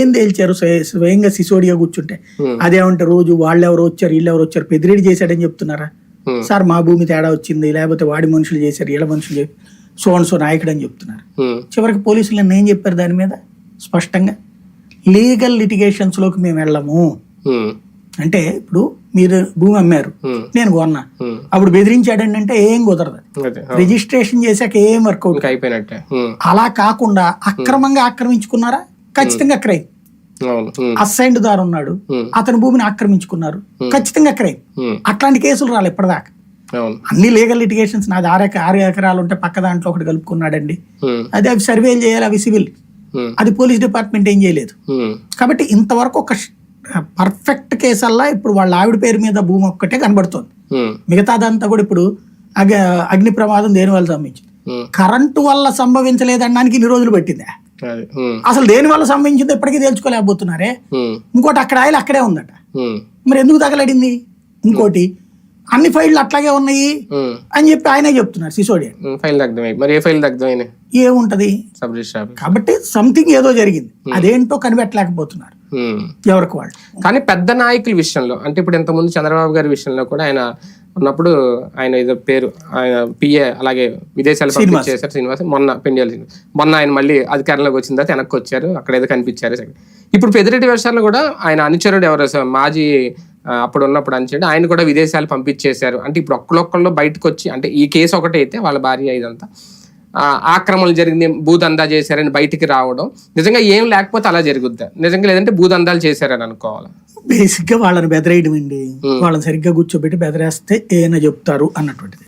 ఏం తేల్చారు? స్వయ- స్వయంగా సిసోడియా కూర్చుంటే. అదేమంటే రోజు వాళ్ళెవరు వచ్చారు వీళ్ళెవరు వచ్చారు పెదిరెడ్డి చేశాడని చెప్తున్నారా. సార్ మా భూమి తేడా వచ్చింది లేకపోతే వాడి మనుషులు చేశారు వీళ్ళ మనుషులు చేశారు సో అండ్ సో నాయకుడు అని చెప్తున్నారు చివరికి పోలీసులు ఏం చెప్పారు దాని మీద? స్పష్టంగా లీగల్ లిటిగేషన్స్లోకి మేము వెళ్ళము. అంటే ఇప్పుడు మీరు భూమి అమ్మారు. నేను కొన్నా. అప్పుడు బెదిరించాడండి అంటే ఏం కుదరదు. రిజిస్ట్రేషన్ చేశాక ఏం వర్కౌట్? అయిపోయినట్టే. అలా కాకుండా అక్రమంగా ఆక్రమించుకున్నారా? ఖచ్చితంగా క్రైమ్. అసైన్డ్ దారు ఉన్నాడు. అతని భూమిని ఆక్రమించుకున్నారు. ఖచ్చితంగా క్రైమ్. అట్లాంటి కేసులు రాలి ఇప్పటిదాకా. అన్ని లీగల్ లిటిగేషన్స్ నాది ఆరు ఆరు ఎకరాలు ఉంటే పక్క దాంట్లో ఒకటి కలుపుకున్నాడండి. అది అవి సర్వేలు చేయాలి? అవి సివిల్. అది పోలీస్ డిపార్ట్మెంట్ ఏం చేయలేదు. కాబట్టి ఇంతవరకు ఒక పర్ఫెక్ట్ కేసల్లా ఇప్పుడు వాళ్ళ ఆవిడ పేరు మీద భూమి ఒక్కటే కనబడుతోంది. మిగతాదంతా కూడా ఇప్పుడు అగ అగ్ని ప్రమాదం దేని వల్ల ఉమ్, కరెంటు వల్ల సంభవించలేదనడానికి ఇన్ని రోజులు పట్టిందా? అసలు దేని వల్ల సంభవించిందో ఇప్పటికీ తెలుసుకోలేకపోతున్నారే ఉమ్, ఇంకోటి అక్కడ ఆయిల్ అక్కడే ఉందట. మరి ఎందుకు తగలడింది? ఇంకోటి అన్ని ఫైళ్ళు అట్లాగే ఉన్నాయి అని చెప్పి ఆయనే చెప్తున్నారు సిసోడియా. ఫైల్ దగ్ధమై మరి ఏ ఫైల్ దగ్ధమైన ఏముంటది? కాబట్టి సంథింగ్ ఏదో జరిగింది. అదేంటో కనిపెట్టలేకపోతున్నారు. ఎవరికి వాళ్ళు. కానీ పెద్ద నాయకుల విషయంలో అంటే ఇప్పుడు ఇంతకుముందు చంద్రబాబు గారి విషయంలో కూడా ఆయన ఉన్నప్పుడు ఆయన ఏదో పేరు ఆయన పిఏ అలాగే విదేశాలు పంపించేశారు శ్రీనివాస్. మొన్న పెండియాల మొన్న ఆయన మళ్ళీ అధికారంలోకి వచ్చిన తర్వాత వెనక్కి వచ్చారు. అక్కడ ఏదో కనిపించారు. ఇప్పుడు పెద్దిరెడ్డి వర్షాలు కూడా ఆయన అనుచరుడు ఎవరు? మాజీ అప్పుడు ఉన్నప్పుడు అనుచరుడు. ఆయన కూడా విదేశాలు పంపించేశారు. అంటే ఇప్పుడు ఒక్కళ్ళొక్కళ్ళు బయటకు వచ్చి అంటే ఈ కేసు ఒకటే అయితే వాళ్ళ భార్య ఇదంతా. ఆక్రమణలు జరిగింది భూదందా చేశారని బయటికి రావడం. నిజంగా ఏం లేకపోతే అలా జరుగుద్దా. నిజంగా లేదంటే భూదందాలు చేశారని అనుకోవాలి? బేసిక్గా వాళ్ళని బెదరేయడం అండి వాళ్ళని సరిగ్గా కూర్చోబెట్టి బెదరేస్తే ఏమైనా చెప్తారు అన్నటువంటిది.